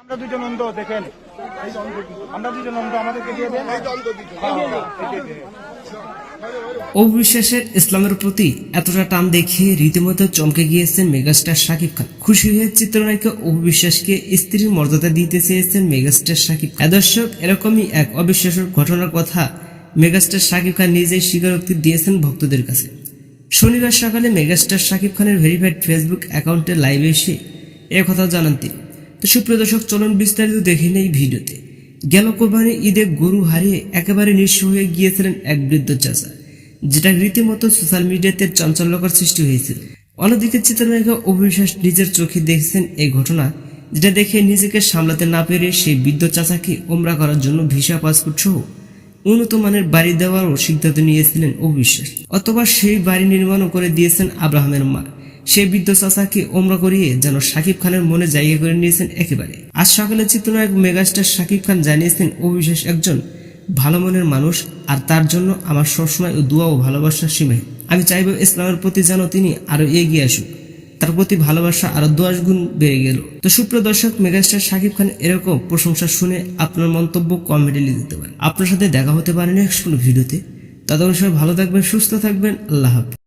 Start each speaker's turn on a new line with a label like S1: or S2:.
S1: আমরা দুজন অন্ধ দেখেন। আমরা দুজন অন্ধ আমাদেরকে দিয়ে দেন।
S2: অবিশ্বাসের ইসলামের প্রতি এতটা টান দেখিয়ে রীতিমতো চমকে গিয়েছেন মেগাস্টার শাকিব খান। খুশি হয়ে চিত্রনায়িকা অবিশ্বাসকে স্ত্রীর মর্যাদা দিতে চেয়েছেন মেগাস্টার শাকিব খান। দর্শক এরকমই এক অবিশ্বাসের ঘটনার কথা মেগাস্টার শাকিব খান নিজেই স্বীকারোক্তি দিয়েছেন ভক্তদের কাছে। শনিবার সকালে মেগাস্টার শাকিব খানের ভেরিফাইড ফেসবুক অ্যাকাউন্টে লাইভে এসে একথা জানান তিনি। তো সুপ্রিয় দর্শক, চলুন বিস্তারিত দেখে নেই ভিডিওতে। গেল কোরবানি ঈদে গরু হারিয়ে একেবারে নিঃস্ব হয়ে গিয়েছিলেন এক বৃদ্ধ চাচা, যেটা রীতিমতো সোশ্যাল মিডিয়াতে চাঞ্চল্যকর সৃষ্টি হয়েছিল। অন্যদিকে চিত্রনায়িকা অবিশ্বাস নিজের চোখে দেখছেন এই ঘটনা, যেটা দেখে নিজেকে সামলাতে না পেরে সেই বৃদ্ধ চাচাকে ওমরা করার জন্য ভিসা, পাসপোর্ট সহ উন্নত মানের বাড়ি দেওয়ারও সিদ্ধান্ত নিয়েছিলেন অবিশ্বাস অথবা সেই বাড়ি নির্মাণও করে দিয়েছেন আব্রাহামের মা। সেই বৃদ্ধ চাচাকে ওমরা করিয়ে যেন শাকিব খানের মনে জায়গা করে নিয়েছেন একেবারে। আজ সকালে চিত্রনায়ক মেগাস্টার শাকিব খান জানিয়েছেন অবিশ্বাস একজন ভালো মনের মানুষ আর তার জন্য আমার সবসময় দোয়া ও ভালোবাসার সীমায় আমি চাইব ইসলামের প্রতি যেন তিনি আরও এগিয়ে আসুক। তার প্রতি ভালোবাসা আরও দশ গুণ বেড়ে গেল। তো সুপ্রিয় দর্শক, মেগাস্টার শাকিব খান এরকম প্রশংসা শুনে আপনার মন্তব্য কমেন্টে দিতে পারেন। আপনার সাথে দেখা হতে পারে নেক্সট কোনো ভিডিওতে। ততক্ষণ সবাই ভালো থাকবেন, সুস্থ থাকবেন, আল্লাহ হাফিজ।